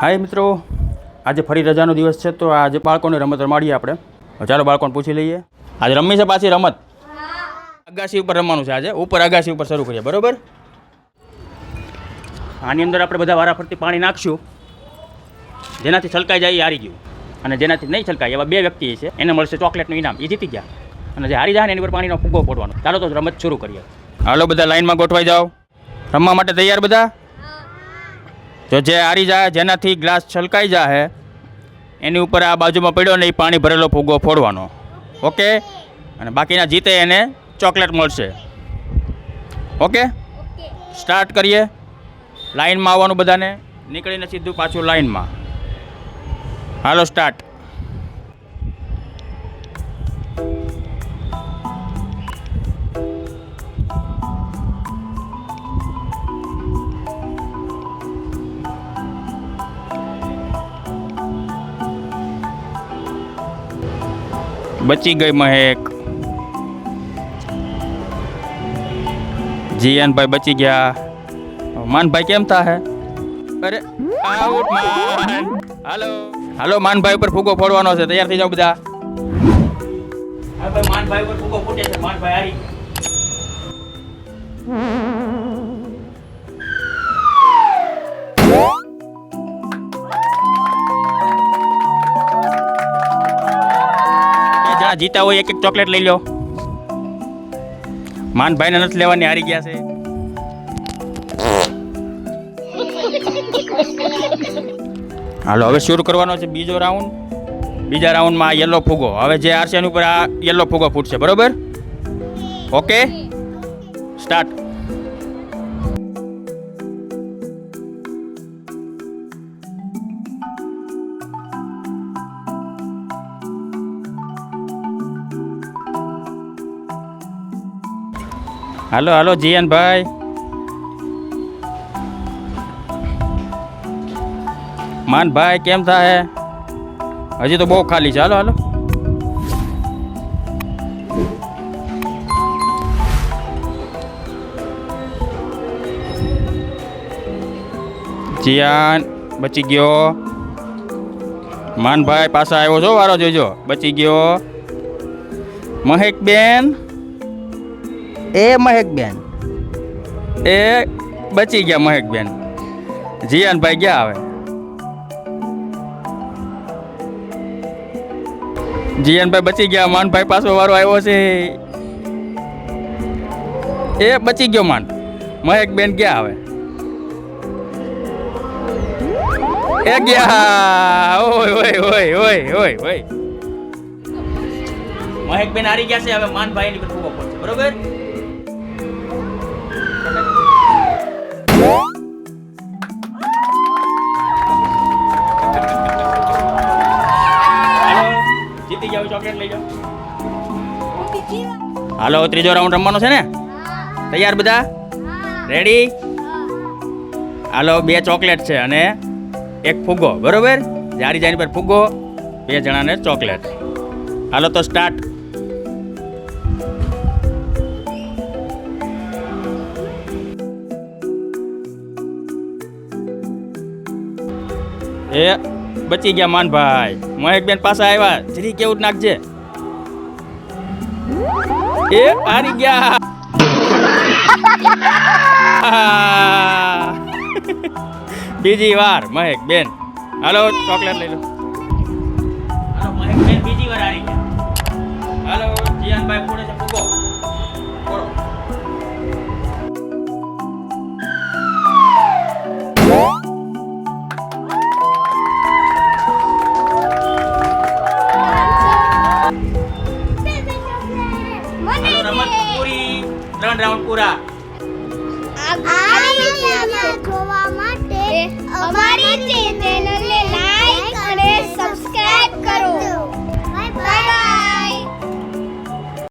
હાય મિત્રો, આજે ફરી રજાનો દિવસ છે, તો આજે બાળકોને રમત રમાડીએ આપણે. ચાલો બાળકોને પૂછી લઈએ. આજે રમવી છે પાછી રમત? અગાસી ઉપર રમવાનું છે આજે, ઉપર અગાસી ઉપર શરૂ કરીએ, બરોબર? આની અંદર આપણે બધા વારાફરતી પાણી નાખશું. જેનાથી છલકાઈ જાય એ હારી ગયું. અને જેનાથી નહીં છલકાય, એવા બે વ્યક્તિ છે, એને મળશે ચોકલેટનું ઇનામ એ જીતી ગયા. અને જે હારી જાય ને એની પર પાણીનો ફૂગો ફોડવાનો. ચાલો તો રમત શરૂ કરીએ. હાલો બધા લાઈનમાં ગોઠવાઈ જાઓ. રમવા માટે તૈયાર બધા? જો જે હારી જાય, જેનાથી ગ્લાસ છલકાઈ જાય એની ઉપર આ બાજુમાં પડ્યો ને એ પાણી ભરેલો ફુગ્ગો ફોડવાનો. ઓકે? અને બાકીના જીતે એને ચોકલેટ મળશે. ઓકે? સ્ટાર્ટ કરીએ. લાઈનમાં આવવાનું બધાને. નીકળીને સીધું પાછું લાઇનમાં હાલો, સ્ટાર્ટ. બચી ગઈ મહેક જીયાનભાઈ બચી ગયા માનભાઈ કેમ થા હે અરે આઉટ માન હાલો હાલો માનભાઈ ઉપર ફૂગો ફોડવાનો છે તૈયાર થઈ જાઓ બધા હા ભાઈ માનભાઈ ઉપર ફૂગો ફૂટે છે માનભાઈ હારી બે જીતા હોય એક એક ચોકલેટ લઈ લો. માનભાઈને નથી લેવાની, હારી ગયા છે. હાલો, હવે શરૂ કરવાનો છે બીજો રાઉન્ડ બીજા રાઉન્ડમાં આ યલો ફુગો. હવે જે આરસીએન ઉપર આ યલો ફૂગો ફૂટશે, બરોબર? ઓકે? સ્ટાર્ટ હાલો હાલો જીયનભાઈ માનભાઈ, કેમ થાય? હજી તો બહુ ખાલી છે. હાલો હાલો. જીયાન, બચી ગયો. માનભાઈ પાછા આવ્યો છો? વારો જોજો બચી ગયો. મહેકબેન એ મહેકબેન. એ બચી ગયા મહેકબેન. જીયાનભાઈ ગયા હવે. જીયાનભાઈ બચી ગયા માનભાઈ પાછો વારો આવ્યો છે. એ બચી ગયો માન. મહેકબેન ગયા હવે. એ ગયા. ઓય ઓય ઓય ઓય ઓય ઓય. મહેકબેન હારી ગયા છે હવે માનભાઈ ની પડશે. બરોબર? જીતી જાવ ચોકલેટ લઈ જાઓ. હાલો ત્રીજો રાઉન્ડ રમવાનો છે ને? તૈયાર બધા? રેડી હાલો બે ચોકલેટ છે અને એક ફુગ્ગો બરોબર? જારી જારી પર ફુગ્ગો બે જણાને ચોકલેટ. હાલો તો સ્ટાર્ટ એ બચી ગયા માનભાઈ. મહેકબેન પાસે આવ્યા. જરી કેવું નાખજે. એ હારી ગયા. બીજી વાર મહેક બેન હાલો ચોકલેટ લઈ લો. હાલો મહેક બેન બીજી વાર આવી ગયા. હાલો જીયાનભાઈ ફોડે છે ફૂગો. ત્રણ રાઉન્ડ પૂરા. આવી